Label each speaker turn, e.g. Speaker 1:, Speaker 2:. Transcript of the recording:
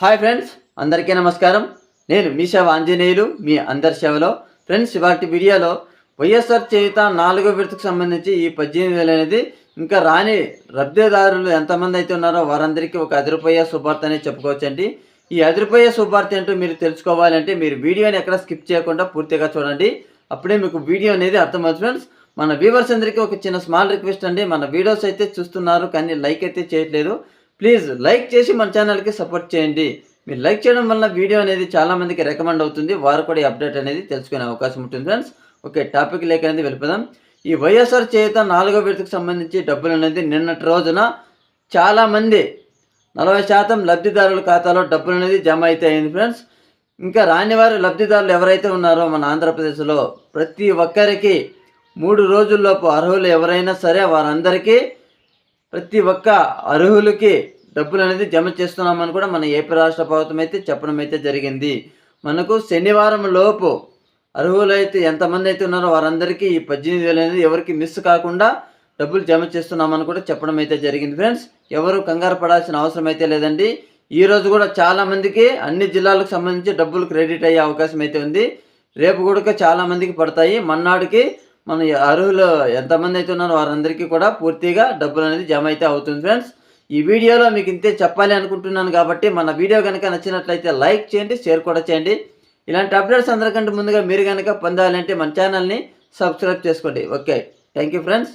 Speaker 1: Hi friends అందరికీ నమస్కారం. నేను మీ సేవ ఆంజనేయులు మీ అందరి సేవలో. ఫ్రెండ్స్ ఇవాటి వీడియోలో వైఎస్ఆర్ చేయుత నాలుగో విడతకు సంబంధించి ఈ పద్దెనిమిది వేలు అనేది ఇంకా రాని లబ్ధిదారులు ఎంతమంది అయితే ఉన్నారో వారందరికీ ఒక అదిరిపోయే శుభార్త అనేది చెప్పుకోవచ్చండి. ఈ అదిరిపోయే శుభార్త ఏంటో మీరు తెలుసుకోవాలంటే మీరు వీడియోని ఎక్కడ స్కిప్ చేయకుండా పూర్తిగా చూడండి. అప్పుడే మీకు వీడియో అనేది అర్థమవుతుంది. ఫ్రెండ్స్ మన వ్యూవర్స్ అందరికీ ఒక చిన్న స్మాల్ రిక్వెస్ట్ అండి. మన వీడియోస్ అయితే చూస్తున్నారు కానీ లైక్ అయితే చేయట్లేదు. ప్లీజ్ లైక్ చేసి మన ఛానల్కి సపోర్ట్ చేయండి. మీరు లైక్ చేయడం వల్ల వీడియో అనేది చాలామందికి రికమెండ్ అవుతుంది. వారు కూడా ఈ అప్డేట్ అనేది తెలుసుకునే అవకాశం ఉంటుంది ఫ్రెండ్స్ ఓకే టాపిక్ లేక అనేది వెళ్ళిపోదాం. ఈ వైఎస్ఆర్ చేత నాలుగో విడతకు సంబంధించి డబ్బులు అనేది నిన్నటి రోజున చాలామంది నలభై శాతం లబ్ధిదారుల ఖాతాలో డబ్బులు అనేది జమ అయితే అయింది ఫ్రెండ్స్ ఇంకా రాని వారు లబ్ధిదారులు ఎవరైతే ఉన్నారో మన ఆంధ్రప్రదేశ్లో ప్రతి ఒక్కరికి మూడు రోజుల్లోపు అర్హులు ఎవరైనా సరే వారందరికీ ప్రతి ఒక్క అర్హులకి డబ్బులు అనేది జమ చేస్తున్నామని కూడా మన ఏపీ రాష్ట్ర ప్రభుత్వం అయితే చెప్పడం అయితే జరిగింది. మనకు శనివారం లోపు అర్హులైతే ఎంతమంది అయితే ఉన్నారో వారందరికీ ఈ పద్దెనిమిది వేలు అనేది ఎవరికి మిస్ కాకుండా డబ్బులు జమ చేస్తున్నామని కూడా చెప్పడం అయితే జరిగింది. ఫ్రెండ్స్ ఎవరు కంగారు పడాల్సిన అవసరం అయితే లేదండి. ఈ రోజు కూడా చాలామందికి అన్ని జిల్లాలకు సంబంధించి డబ్బులు క్రెడిట్ అయ్యే అవకాశం అయితే ఉంది. రేపు కూడా చాలామందికి పడతాయి. మన్నాడికి మన అర్హులు ఎంతమంది అయితే ఉన్నారో వారందరికీ కూడా పూర్తిగా డబ్బులు అనేది జమ అయితే అవుతుంది ఫ్రెండ్స్. ఈ వీడియోలో మీకు ఇంతే చెప్పాలి అనుకుంటున్నాను కాబట్టి మన వీడియో కనుక నచ్చినట్లయితే లైక్ చేయండి షేర్ కూడా చేయండి. ఇలాంటి అప్డేట్స్ అందరికంటే ముందుగా మీరు కనుక పొందాలంటే మన ఛానల్ని సబ్స్క్రైబ్ చేసుకోండి. Okay thank you friends.